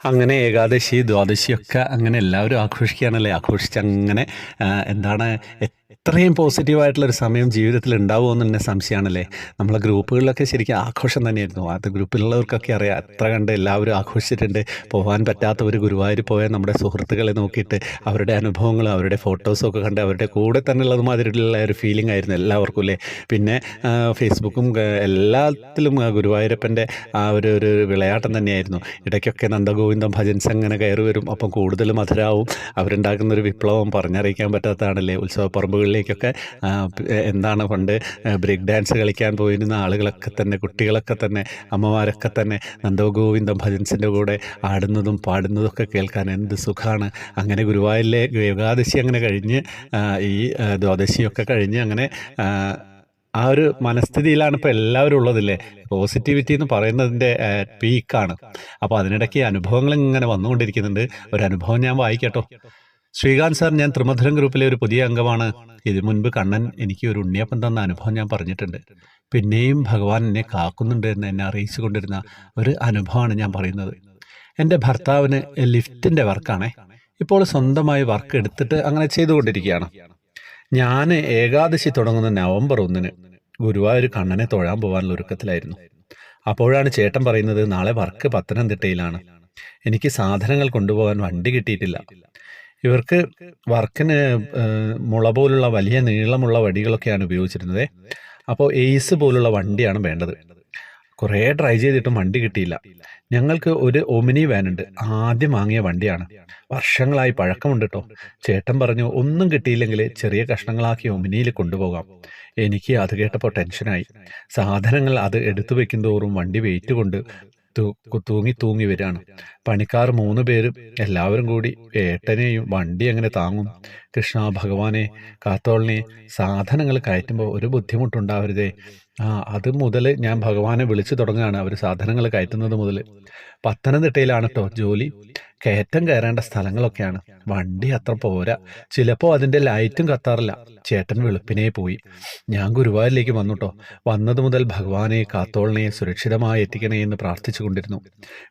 അങ്ങനെ ഏകാദശി ദ്വാദശിയൊക്കെ അങ്ങനെ എല്ലാവരും ആഘോഷിക്കുകയാണല്ലേ? ആഘോഷിച്ച് അങ്ങനെ എന്താണ് എത്രയും പോസിറ്റീവായിട്ടുള്ളൊരു സമയം ജീവിതത്തിൽ ഉണ്ടാവുമോ എന്ന് തന്നെ സംശയമാണല്ലേ? നമ്മളെ ഗ്രൂപ്പുകളിലൊക്കെ ശരിക്കും ആഘോഷം തന്നെയായിരുന്നു. അത് ഗ്രൂപ്പിലുള്ളവർക്കൊക്കെ അറിയാം എത്ര കണ്ട് എല്ലാവരും ആഘോഷിച്ചിട്ടുണ്ട്. പോകാൻ പറ്റാത്ത ഒരു ഗുരുവായൂർ പോയ നമ്മുടെ സുഹൃത്തുക്കളെ നോക്കിയിട്ട് അവരുടെ അനുഭവങ്ങളും അവരുടെ ഫോട്ടോസും ഒക്കെ കണ്ട് അവരുടെ കൂടെ തന്നെ ഉള്ളത് മാതിരിയുള്ള ഒരു ഫീലിംഗ് ആയിരുന്നു എല്ലാവർക്കും അല്ലേ? പിന്നെ ഫേസ്ബുക്കും എല്ലാത്തിലും ഗുരുവായൂരപ്പന്റെ ആ ഒരു ഒരു വിളയാട്ടം തന്നെയായിരുന്നു. ഇടയ്ക്കൊക്കെ നന്ദഗോവിന്ദം ഭജൻസ് അങ്ങനെ കയറി വരും. അപ്പം കൂടുതൽ മധുരാവും. അവരുണ്ടാക്കുന്ന ഒരു വിപ്ലവം പറഞ്ഞറിയിക്കാൻ പറ്റാത്തതാണല്ലേ? ഉത്സവപ്പറമ്പുകളിലേക്കൊക്കെ ആ, എന്താണ് പണ്ട് ബ്രേക്ക് ഡാൻസ് കളിക്കാൻ പോയിരുന്ന ആളുകളൊക്കെ തന്നെ കുട്ടികളൊക്കെ തന്നെ അമ്മമാരൊക്കെ തന്നെ നന്ദഗോവിന്ദം ഭജൻസിന്റെ കൂടെ ആടുന്നതും പാടുന്നതും ഒക്കെ കേൾക്കാൻ എന്ത് സുഖമാണ് അങ്ങനെ ഗുരുവായൂരിലെ ഏകാദശി അങ്ങനെ കഴിഞ്ഞ് ഈ ദ്വാദശിയൊക്കെ കഴിഞ്ഞ് അങ്ങനെ ആ ഒരു മനസ്ഥിതിയിലാണ് ഇപ്പോൾ എല്ലാവരും ഉള്ളതില്ലേ? പോസിറ്റിവിറ്റി എന്ന് പറയുന്നതിന്റെ പീക്കാണ്. അപ്പോൾ അതിനിടയ്ക്ക് അനുഭവങ്ങൾ ഇങ്ങനെ വന്നുകൊണ്ടിരിക്കുന്നുണ്ട്. ഒരു അനുഭവം ഞാൻ വായിക്കട്ടോ. ശ്രീകാന്ത് സാർ ഞാൻ ത്രിമധുരം ഗ്രൂപ്പിലെ ഒരു പുതിയ അംഗമാണ്. ഇതിനു മുൻപ് കണ്ണൻ എനിക്ക് ഒരു ഉണ്ണിയപ്പം തന്ന അനുഭവം ഞാൻ പറഞ്ഞിട്ടുണ്ട്. പിന്നെയും ഭഗവാൻ എന്നെ കാക്കുന്നുണ്ട് എന്ന് എന്നെ അറിയിച്ചു കൊണ്ടിരുന്ന ഒരു അനുഭവമാണ് ഞാൻ പറയുന്നത്. എന്റെ ഭർത്താവിന് ലിഫ്റ്റിന്റെ വർക്കാണേ. ഇപ്പോൾ സ്വന്തമായി വർക്ക് എടുത്തിട്ട് അങ്ങനെ ചെയ്തുകൊണ്ടിരിക്കുകയാണ്. ഞാൻ ഏകാദശി തുടങ്ങുന്ന നവംബർ ഒന്നിന് ഗുരുവായൂർ കണ്ണനെ തൊഴാൻ പോകാനുള്ള ഒരുക്കത്തിലായിരുന്നു. അപ്പോഴാണ് ചേട്ടൻ പറയുന്നത് നാളെ വർക്ക് പത്തനംതിട്ടയിലാണ്. എനിക്ക് സാധനങ്ങൾ കൊണ്ടുപോകാൻ വണ്ടി കിട്ടിയിട്ടില്ല. ഇവർക്ക് വർക്കിന് മുള പോലുള്ള വലിയ നീളമുള്ള വടികളൊക്കെയാണ് ഉപയോഗിച്ചിരുന്നത്. അപ്പോൾ എയ്സ് പോലുള്ള വണ്ടിയാണ് വേണ്ടത്. കുറേ ട്രൈ ചെയ്തിട്ടും വണ്ടി കിട്ടിയില്ല. ഞങ്ങൾക്ക് ഒരു ഒമിനി വാൻ ഉണ്ട് ആദ്യം വാങ്ങിയ വണ്ടിയാണ്. വർഷങ്ങളായി പഴക്കമുണ്ട് കേട്ടോ ചേട്ടൻ പറഞ്ഞു ഒന്നും കിട്ടിയില്ലെങ്കിൽ ചെറിയ കഷ്ണങ്ങളാക്കി ഒമിനിയിൽ കൊണ്ടുപോകാം. എനിക്ക് അത് കേട്ടപ്പോൾ ടെൻഷനായി. സാധനങ്ങൾ അത് എടുത്തു വെക്കും തോറും വണ്ടി വെയിറ്റ് കൊണ്ട് തൂങ്ങി തൂങ്ങി വരികയാണ്. പണിക്കാർ മൂന്ന് പേരും എല്ലാവരും കൂടി ഏട്ടനെയും വണ്ടി അങ്ങനെ താങ്ങും? കൃഷ്ണ ഭഗവാനെ കാത്തോളിനെ സാധനങ്ങൾ കയറ്റുമ്പോൾ ഒരു ബുദ്ധിമുട്ടുണ്ടാവരുതേ. ആ അത് മുതൽ ഞാൻ ഭഗവാനെ വിളിച്ചു തുടങ്ങുകയാണ് അവർ സാധനങ്ങൾ കയറ്റുന്നത് മുതൽ പത്തനംതിട്ടയിലാണ് കേട്ടോ ജോലി. കയറ്റം കയറേണ്ട സ്ഥലങ്ങളൊക്കെയാണ്. വണ്ടി അത്ര പോരാ. ചിലപ്പോൾ അതിന്റെ ലൈറ്റും കത്താറില്ല. ചേട്ടൻ വെളുപ്പിനെ പോയി. ഞാൻ ഗുരുവായൂരിലേക്ക് വന്നു കേട്ടോ വന്നത് മുതൽ ഭഗവാനെ കാത്തോളിനെ സുരക്ഷിതമായി എത്തിക്കണേ എന്ന് പ്രാർത്ഥിച്ചു കൊണ്ടിരുന്നു.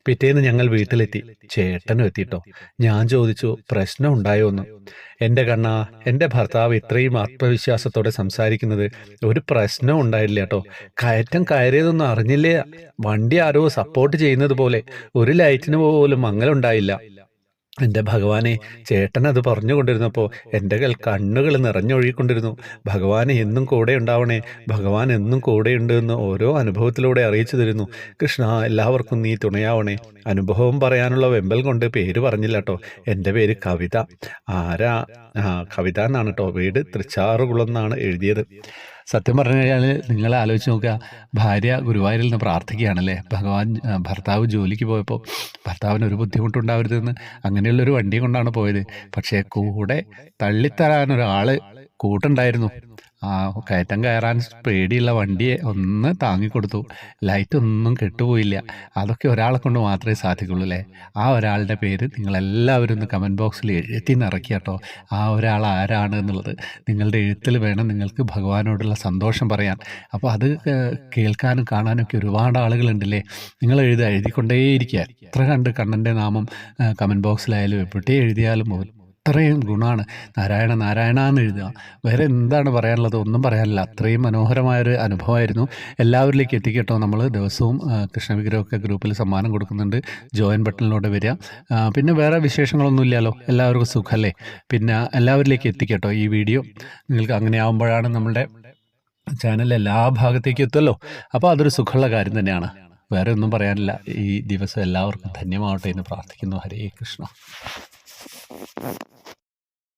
പിറ്റേന്ന് ഞങ്ങൾ വീട്ടിലെത്തി ചേട്ടനും എത്തിട്ടോ? ഞാൻ ചോദിച്ചു പ്രശ്നം ഉണ്ടായോ എന്ന് എന്റെ കണ്ണ എന്റെ ഭർത്താവ് ഇത്രയും ആത്മവിശ്വാസത്തോടെ സംസാരിക്കുന്നത് ഒരു പ്രശ്നം ഉണ്ടായില്ല കേട്ടോ കയറ്റം കയറിയതൊന്നും അറിഞ്ഞില്ലേ. വണ്ടി ആരോ സപ്പോർട്ട് ചെയ്യുന്നത് പോലെ ഒരു ലൈറ്റിന് പോലും മങ്ങലുണ്ടായില്ല. എന്റെ ഭഗവാനെ ചേട്ടൻ അത് പറഞ്ഞുകൊണ്ടിരുന്നപ്പോൾ എന്റെ കണ്ണുകൾ നിറഞ്ഞൊഴുകിക്കൊണ്ടിരുന്നു. ഭഗവാനെ എന്നും കൂടെ ഉണ്ടാവണേ ഭഗവാൻ എന്നും കൂടെയുണ്ട് എന്ന് ഓരോ അനുഭവത്തിലൂടെ അറിയിച്ചു തരുന്നു. കൃഷ്ണ എല്ലാവർക്കും നീ തുണയാവണേ. അനുഭവം പറയാനുള്ള വെമ്പൽ കൊണ്ട് പേര് പറഞ്ഞില്ല കേട്ടോ എന്റെ പേര് കവിത. ആരാ? കവിത എന്നാണ് കേട്ടോ വീട് തൃച്ചാറുകുളം എന്നാണ് എഴുതിയത്. സത്യം പറഞ്ഞു കഴിഞ്ഞാൽ നിങ്ങൾ ആലോചിച്ച് നോക്കുക. ഭാര്യ ഗുരുവായൂരിൽ നിന്ന് പ്രാർത്ഥിക്കുകയാണല്ലേ? ഭഗവാൻ ഭർത്താവ് ജോലിക്ക് പോയപ്പോൾ ഭർത്താവിന് ഒരു ബുദ്ധിമുട്ടുണ്ടാവരുതെന്ന് അങ്ങനെയുള്ളൊരു വണ്ടി കൊണ്ടാണ് പോയത്. പക്ഷേ കൂടെ തള്ളിത്തരാൻ ഒരാൾ കൂട്ടുണ്ടായിരുന്നു. ആ കയറ്റം കയറാൻ പേടിയുള്ള വണ്ടിയെ ഒന്ന് താങ്ങിക്കൊടുത്തു. ലൈറ്റ് ഒന്നും കെട്ടുപോയില്ല. അതൊക്കെ ഒരാളെ കൊണ്ട് മാത്രമേ സാധിക്കുള്ളൂ അല്ലേ? ആ ഒരാളുടെ പേര് നിങ്ങളെല്ലാവരും ഒന്ന് കമന്റ് ബോക്സിൽ എഴുതി നിറയ്ക്കുക കേട്ടോ. ആ ഒരാൾ ആരാണ് എന്നുള്ളത് നിങ്ങളുടെ എഴുത്തിൽ വേണം നിങ്ങൾക്ക് ഭഗവാനോടുള്ള സന്തോഷം പറയാൻ. അപ്പോൾ അത് കേൾക്കാനും കാണാനും ഒക്കെ ഒരുപാട് ആളുകളുണ്ടല്ലേ നിങ്ങൾ എഴുതുക എഴുതിക്കൊണ്ടേയിരിക്കുക. എത്ര കണ്ട് കണ്ണന്റെ നാമം കമന്റ് ബോക്സിലായാലും എവിടെ എഴുതിയാലും അത്രയും ഗുണമാണ്. നാരായണ നാരായണ എന്ന് എഴുതുക. വേറെ എന്താണ് പറയാനുള്ളത്? ഒന്നും പറയാനില്ല. അത്രയും മനോഹരമായൊരു അനുഭവമായിരുന്നു. എല്ലാവരിലേക്ക് എത്തിക്കട്ടോ. നമ്മൾ ദിവസവും കൃഷ്ണവിഗ്രഹമൊക്കെ ഗ്രൂപ്പിൽ സമ്മാനം കൊടുക്കുന്നുണ്ട്. ജോയിൻ ബട്ടണിലൂടെ വരിക. പിന്നെ വേറെ വിശേഷങ്ങളൊന്നും ഇല്ലല്ലോ. എല്ലാവർക്കും സുഖമല്ലേ പിന്നെ എല്ലാവരിലേക്ക് എത്തിക്കട്ടോ ഈ വീഡിയോ. നിങ്ങൾക്ക് അങ്ങനെ ആകുമ്പോഴാണ് നമ്മുടെ ചാനൽ എല്ലാ ഭാഗത്തേക്കും എത്തുമല്ലോ അപ്പോൾ അതൊരു സുഖമുള്ള കാര്യം തന്നെയാണ്. വേറെ ഒന്നും പറയാനില്ല. ഈ ദിവസം എല്ലാവർക്കും ധന്യമാവട്ടെ എന്ന് പ്രാർത്ഥിക്കുന്നു. ഹരേ കൃഷ്ണ. C'est pas.